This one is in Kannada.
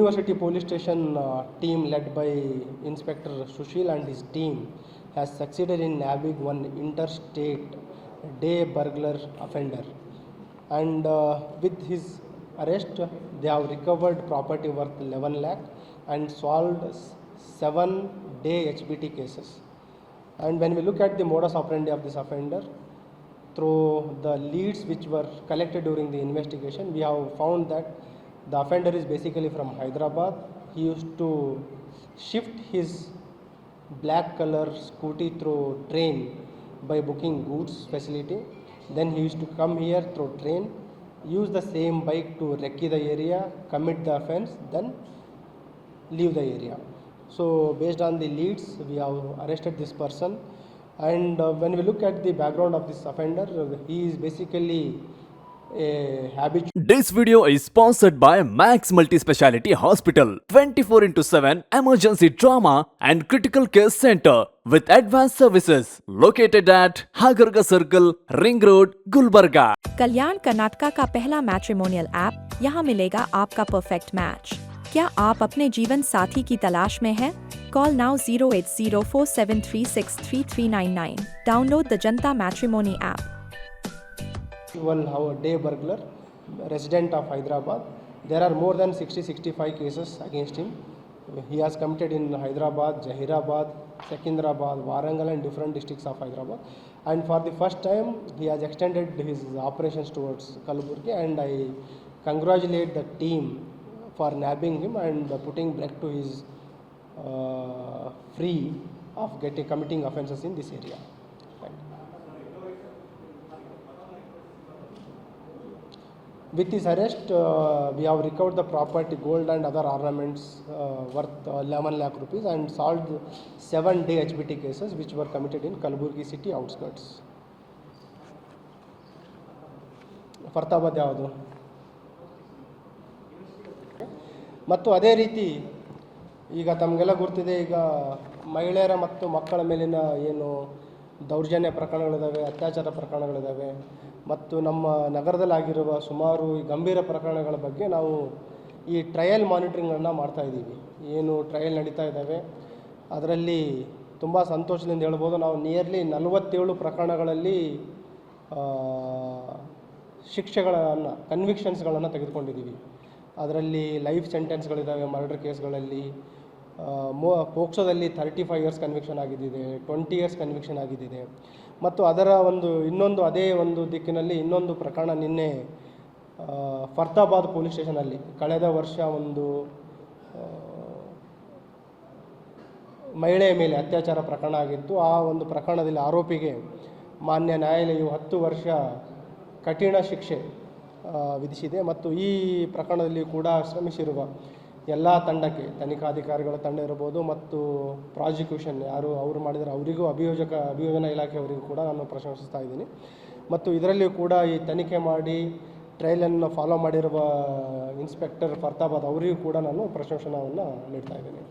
University Police Station uh, team led by Inspector Sushil and his team has succeeded in nabbing one interstate day burglar offender. And uh, with his arrest, they have recovered property worth 11 lakh and solved seven day HBT cases. And when we look at the modus operandi of this offender, through the leads which were collected during the investigation, we have found that the offender is basically from Hyderabad. He used to shift his black color scooty through train by booking goods facility. Then he used to come here through train, use the same bike to recce the area, commit the offense, then leave the area. So based on the leads, we have arrested this person. And uh, when we look at the background of this offender, he is basically this video is sponsored by Max multi speciality hospital 24 four into seven emergency trauma and critical care centre with advance services located at Hagarga circle ring road Gulbarga Kalyan Karnataka का पहला मैट्रिमोनियल एप यहाँ मिलेगा आपका परफेक्ट मैच क्या आप अपने जीवन साथी की तलाश में है? Call now zero eight zero four seven three six three three nine nine download the Janata matrimony app app how- day burglar, resident of Hyderabad. There are more than 60-65 cases against him. He has committed in Hyderabad, Jahirabad, Secunderabad, Warangal and different districts of Hyderabad. And for the first time, he has extended his operations towards Kalaburgi and I congratulate the team for nabbing him and putting back to his uh, free of getting committing offences in this area. With his arrest, uh, we have recovered the property, gold and other ornaments uh, worth uh, 11 lakh rupees and solved seven day HBT cases which were committed in Kalburgi city outskirts. Farhatabad ಯಾವುದು ಮತ್ತು ಅದೇ ರೀತಿ ಈಗ ತಮಗೆಲ್ಲ ಗೊತ್ತಿದೆ ಈಗ ಮಹಿಳೆಯರ ಮತ್ತು ಮಕ್ಕಳ ಮೇಲಿನ ಏನು ದೌರ್ಜನ್ಯ ಪ್ರಕರಣಗಳಿದ್ದಾವೆ ಅತ್ಯಾಚಾರ ಪ್ರಕರಣಗಳಿದ್ದಾವೆ ಮತ್ತು ನಮ್ಮ ನಗರದಲ್ಲಾಗಿರುವ ಸುಮಾರು ಈ ಗಂಭೀರ ಪ್ರಕರಣಗಳ ಬಗ್ಗೆ ನಾವು ಈ ಟ್ರಯಲ್ ಮಾನಿಟ್ರಿಂಗನ್ನು ಮಾಡ್ತಾ ಇದ್ದೀವಿ. ಏನು ಟ್ರಯಲ್ ನಡೀತಾ ಇದ್ದಾವೆ, ಅದರಲ್ಲಿ ತುಂಬ ಸಂತೋಷದಿಂದ ಹೇಳ್ಬೋದು. ನಾವು ನಿಯರ್ಲಿ ನಲವತ್ತೇಳು ಪ್ರಕರಣಗಳಲ್ಲಿ ಶಿಕ್ಷೆಗಳನ್ನು ಕನ್ವಿಕ್ಷನ್ಸ್ಗಳನ್ನು ತೆಗೆದುಕೊಂಡಿದ್ದೀವಿ. ಅದರಲ್ಲಿ ಲೈಫ್ ಸೆಂಟೆನ್ಸ್ಗಳಿದ್ದಾವೆ ಮರ್ಡರ್ ಕೇಸ್ಗಳಲ್ಲಿ ಮೋ, ಪೋಕ್ಸೋದಲ್ಲಿ ಥರ್ಟಿ ಫೈವ್ ಇಯರ್ಸ್ ಕನ್ವಿಕ್ಷನ್ ಆಗಿದ್ದಿದೆ ಟ್ವೆಂಟಿ ಇಯರ್ಸ್ ಕನ್ವಿಕ್ಷನ್ ಆಗಿದ್ದಿದೆ. ಮತ್ತು ಅದರ ಒಂದು, ಇನ್ನೊಂದು, ಅದೇ ಒಂದು ದಿಕ್ಕಿನಲ್ಲಿ ಇನ್ನೊಂದು ಪ್ರಕರಣ ನಿನ್ನೆ ಫರ್ತಾಬಾದ್ ಪೊಲೀಸ್ ಸ್ಟೇಷನಲ್ಲಿ ಕಳೆದ ವರ್ಷ ಒಂದು ಮಹಿಳೆಯ ಮೇಲೆ ಅತ್ಯಾಚಾರ ಪ್ರಕರಣ ಆಗಿತ್ತು. ಆ ಒಂದು ಪ್ರಕರಣದಲ್ಲಿ ಆರೋಪಿಗೆ ಮಾನ್ಯ ನ್ಯಾಯಾಲಯವು ಹತ್ತು ವರ್ಷ ಕಠಿಣ ಶಿಕ್ಷೆ ವಿಧಿಸಿದೆ. ಮತ್ತು ಈ ಪ್ರಕರಣದಲ್ಲಿ ಕೂಡ ಶ್ರಮಿಸಿರುವ ಎಲ್ಲ ತಂಡಕ್ಕೆ, ತನಿಖಾಧಿಕಾರಿಗಳ ತಂಡ ಇರ್ಬೋದು ಮತ್ತು ಪ್ರಾಸಿಕ್ಯೂಷನ್ ಯಾರು ಅವರು ಮಾಡಿದರೆ ಅವರಿಗೂ ಅಭಿಯೋಜಕ, ಅಭಿಯೋಜನಾ ಇಲಾಖೆಯವರಿಗೂ ಕೂಡ ನಾನು ಪ್ರಶಂಸಿಸ್ತಾ ಇದ್ದೀನಿ. ಮತ್ತು ಇದರಲ್ಲಿಯೂ ಕೂಡ ಈ ತನಿಖೆ ಮಾಡಿ, ಟ್ರೈಲನ್ನು ಫಾಲೋ ಮಾಡಿರುವ ಇನ್ಸ್ಪೆಕ್ಟರ್ ಫರ್ತಾಬಾದ್ ಅವರಿಗೂ ಕೂಡ ನಾನು ಪ್ರಶಂಸನವನ್ನು ನೀಡ್ತಾ ಇದ್ದೀನಿ.